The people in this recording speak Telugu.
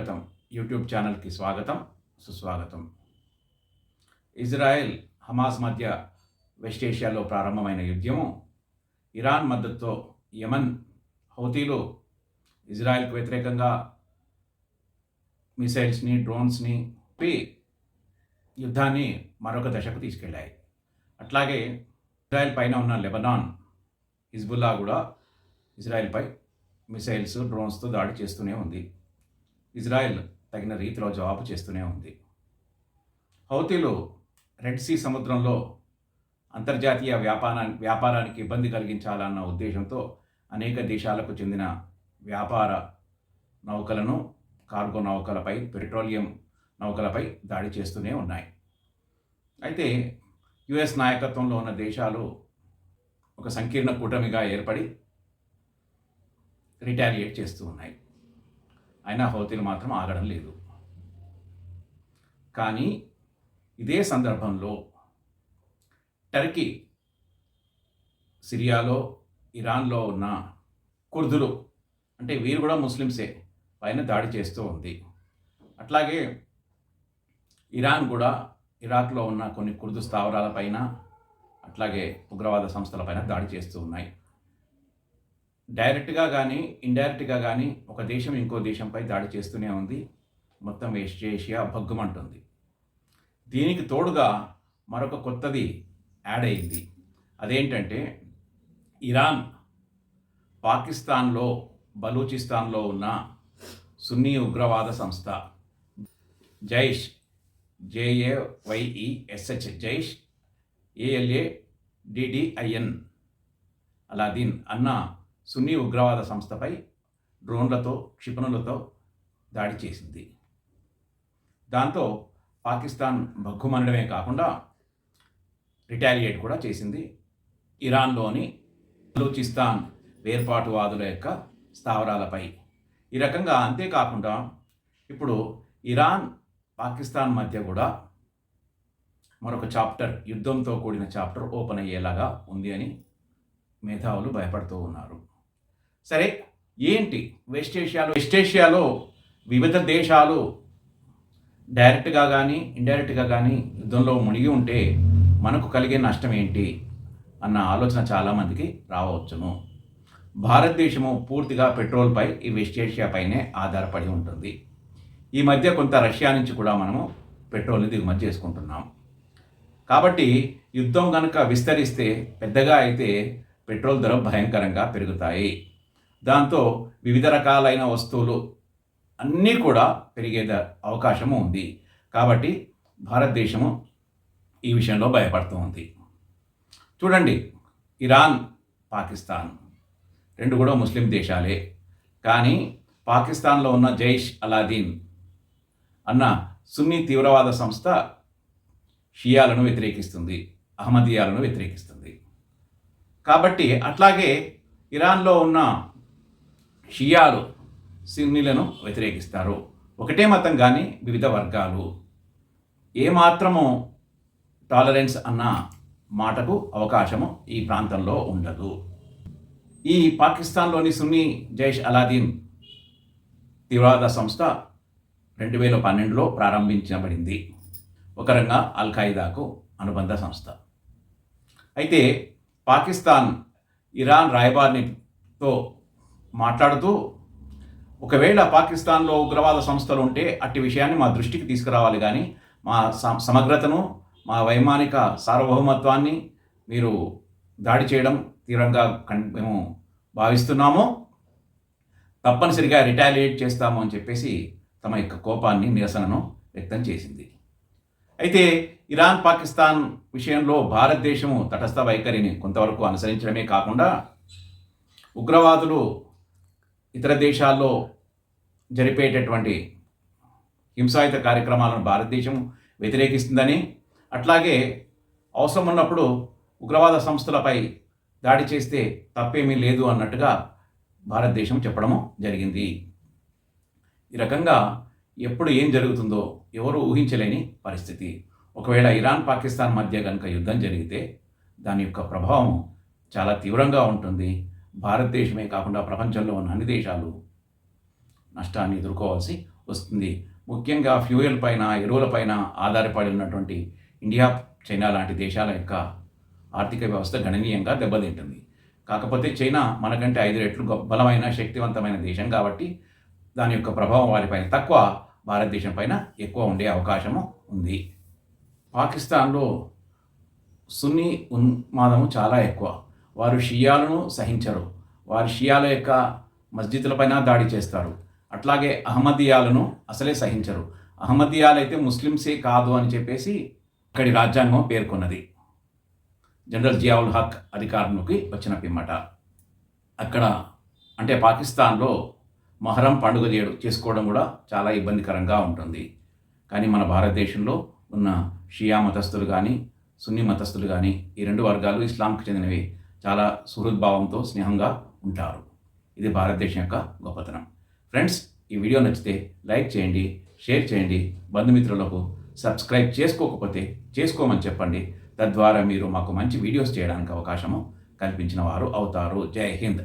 స్వాగతం. యూట్యూబ్ ఛానల్కి స్వాగతం సుస్వాగతం. ఇజ్రాయెల్ హమాస్ మధ్య వెస్ట్ ఏషియాలో ప్రారంభమైన యుద్ధము ఇరాన్ మద్దతుతో యమన్ హౌతీలు ఇజ్రాయెల్కు వ్యతిరేకంగా మిసైల్స్ని డ్రోన్స్ని పి యుద్ధాన్ని మరొక దశకు తీసుకెళ్ళాయి. అట్లాగే ఇజ్రాయెల్ పైన ఉన్న లెబనాన్ హిజ్బుల్లా కూడా ఇజ్రాయెల్పై మిసైల్స్ డ్రోన్స్తో దాడి చేస్తూనే ఉంది. ఇజ్రాయెల్ తగిన రీతిలో జవాబు చేస్తూనే ఉంది. హౌతీలు రెడ్ సీ సముద్రంలో అంతర్జాతీయ వ్యాపారాన్ని వ్యాపారానికి ఇబ్బంది కలిగించాలన్న ఉద్దేశంతో అనేక దేశాలకు చెందిన వ్యాపార నౌకలను కార్గో నౌకలపై పెట్రోలియం నౌకలపై దాడి చేస్తూనే ఉన్నాయి. అయితే యుఎస్ నాయకత్వంలో ఉన్న దేశాలు ఒక సంకీర్ణ కూటమిగా ఏర్పడి రిటాలియేట్ చేస్తూ ఉన్నాయి. అయినా హౌతీలు మాత్రం ఆగడం లేదు. కానీ ఇదే సందర్భంలో టర్కీ సిరియాలో ఇరాన్లో ఉన్న కుర్దులు అంటే వీరు కూడా ముస్లిమ్సే పైన దాడి చేస్తూ ఉంది. అట్లాగే ఇరాన్ కూడా ఇరాక్లో ఉన్న కొన్ని కుర్దు స్థావరాలపైన అట్లాగే ఉగ్రవాద సంస్థలపైన దాడి చేస్తూ ఉన్నాయి. డైరెక్ట్గా కానీ ఇండైరెక్ట్గా కానీ ఒక దేశం ఇంకో దేశంపై దాడి చేస్తూనే ఉంది. మొత్తం వెస్ట్ ఏషియా భగ్గుమంటుంది. దీనికి తోడుగా మరొక కొత్తది యాడ్ అయింది. అదేంటంటే ఇరాన్ పాకిస్తాన్లో బలూచిస్తాన్లో ఉన్న సున్నీ ఉగ్రవాద సంస్థ Jaish J A Y E S H Jaish A L A D D I N Aladdin అన్న సున్నీ ఉగ్రవాద సంస్థపై డ్రోన్లతో క్షిపణులతో దాడి చేసింది. దాంతో పాకిస్తాన్ భగ్గుమనడమే కాకుండా రిటాలియేట్ కూడా చేసింది. ఇరాన్లోని బలూచిస్తాన్ వేర్పాటువాదుల యొక్క స్థావరాలపై. ఈ రకంగా అంతేకాకుండా ఇప్పుడు ఇరాన్ పాకిస్తాన్ మధ్య కూడా మరొక చాప్టర్ యుద్ధంతో కూడిన చాప్టర్ ఓపెన్ అయ్యేలాగా ఉంది అని మేధావులు భయపడుతూ ఉన్నారు. సరే ఏంటి వెస్ట్ ఏషియాలో వెస్ట్ ఏషియాలో వివిధ దేశాలు డైరెక్ట్గా కానీ ఇండైరెక్ట్గా కానీ యుద్ధంలో మునిగి ఉంటే మనకు కలిగే నష్టం ఏంటి అన్న ఆలోచన చాలామందికి రావచ్చును. భారతదేశము పూర్తిగా పెట్రోల్పై ఈ వెస్ట్ ఏషియాపైనే ఆధారపడి ఉంటుంది. ఈ మధ్య కొంత రష్యా నుంచి కూడా మనము పెట్రోల్ని దిగుమతి చేసుకుంటున్నాం. కాబట్టి యుద్ధం కనుక విస్తరిస్తే పెద్దగా అయితే పెట్రోల్ ధర భయంకరంగా పెరుగుతాయి. దాంతో వివిధ రకాలైన వస్తువులు అన్నీ కూడా పెరిగే అవకాశము ఉంది. కాబట్టి భారతదేశము ఈ విషయంలో భయపడుతూ ఉంది. చూడండి ఇరాన్ పాకిస్తాన్ రెండు కూడా ముస్లిం దేశాలే. కానీ పాకిస్తాన్లో ఉన్న జైష్ అలాదీన్ అన్న సున్నీ తీవ్రవాద సంస్థ షియాలను వ్యతిరేకిస్తుంది అహ్మదీయాలను వ్యతిరేకిస్తుంది. కాబట్టి అట్లాగే ఇరాన్లో ఉన్న షియాలు సిన్నీలను వ్యతిరేకిస్తారు. ఒకటే మతం కానీ వివిధ వర్గాలు. ఏమాత్రము టాలరెన్స్ అన్న మాటకు అవకాశము ఈ ప్రాంతంలో ఉండదు. ఈ పాకిస్తాన్లోని సున్నీ జైష్ అలాదీన్ తీవ్రవాద సంస్థ రెండు వేల పన్నెండులో ప్రారంభించబడింది. ఒక రంగా అల్ ఖైదాకు అనుబంధ సంస్థ. అయితే పాకిస్తాన్ ఇరాన్ రాయబారినితో మాట్లాడుతూ ఒకవేళ పాకిస్తాన్లో ఉగ్రవాద సంస్థలు ఉంటే అట్టి విషయాన్ని మా దృష్టికి తీసుకురావాలి కానీ మా సమగ్రతను మా వైమానిక సార్వభౌమత్వాన్ని మీరు దాడి చేయడం తీవ్రంగా మేము భావిస్తున్నాము. తప్పనిసరిగా రిటాలియేట్ చేస్తాము అని చెప్పేసి తమ యొక్క కోపాన్ని నిరసనను వ్యక్తం చేసింది. అయితే ఇరాన్ పాకిస్తాన్ విషయంలో భారతదేశము తటస్థ వైఖరిని కొంతవరకు అనుసరించడమే కాకుండా ఉగ్రవాదులు ఇతర దేశాల్లో జరిపేటటువంటి హింసాయుత కార్యక్రమాలను భారతదేశం వ్యతిరేకిస్తుందని అట్లాగే అవసరం ఉన్నప్పుడు ఉగ్రవాద సంస్థలపై దాడి చేస్తే తప్పేమీ లేదు అన్నట్టుగా భారతదేశం చెప్పడము జరిగింది. ఈ రకంగా ఎప్పుడు ఏం జరుగుతుందో ఎవరు ఊహించలేని పరిస్థితి. ఒకవేళ ఇరాన్ పాకిస్తాన్ మధ్య కనుక యుద్ధం జరిగితే దాని యొక్క ప్రభావం చాలా తీవ్రంగా ఉంటుంది. భారతదేశమే కాకుండా ప్రపంచంలో ఉన్న అన్ని దేశాలు నష్టాన్ని ఎదుర్కోవాల్సి వస్తుంది. ముఖ్యంగా ఫ్యూయల్ పైన ఎరువుల పైన ఆధారపడి ఉన్నటువంటి ఇండియా చైనా లాంటి దేశాల యొక్క ఆర్థిక వ్యవస్థ గణనీయంగా దెబ్బతింటుంది. కాకపోతే చైనా మనకంటే ఐదు రెట్లు బలమైన శక్తివంతమైన దేశం కాబట్టి దాని యొక్క ప్రభావం వారిపైన తక్కువ భారతదేశం పైన ఎక్కువ ఉండే అవకాశము ఉంది. పాకిస్తాన్లో సున్నీ ఉన్మాదము చాలా ఎక్కువ. వారు షియాలను సహించరు. వారి షియాల యొక్క మస్జిద్లపైన దాడి చేస్తారు. అట్లాగే అహ్మదియాలను అసలే సహించరు. అహ్మదియాలైతే ముస్లిమ్సే కాదు అని చెప్పేసి అక్కడి రాజ్యాంగం పేర్కొన్నది. జనరల్ జియావుల్ హక్ అధికారంలోకి వచ్చిన పిమ్మట. అక్కడ అంటే పాకిస్తాన్లో మొహరం పండుగ చేయడం చేసుకోవడం కూడా చాలా ఇబ్బందికరంగా ఉంటుంది. కానీ మన భారతదేశంలో ఉన్న షియా మతస్థులు కానీ సున్నీ మతస్థులు కానీ ఈ రెండు వర్గాలు ఇస్లాంకు చెందినవి. చాలా సుహృద్భావంతో స్నేహంగా ఉంటారు. ఇది భారతదేశం యొక్క గొప్పతనం. ఫ్రెండ్స్ ఈ వీడియో నచ్చితే లైక్ చేయండి షేర్ చేయండి. బంధుమిత్రులకు సబ్స్క్రైబ్ చేసుకోకపోతే చేసుకోమని చెప్పండి. తద్వారా మీరు మాకు మంచి వీడియోస్ చేయడానికి అవకాశము కల్పించిన వారు అవుతారు. జై హింద్.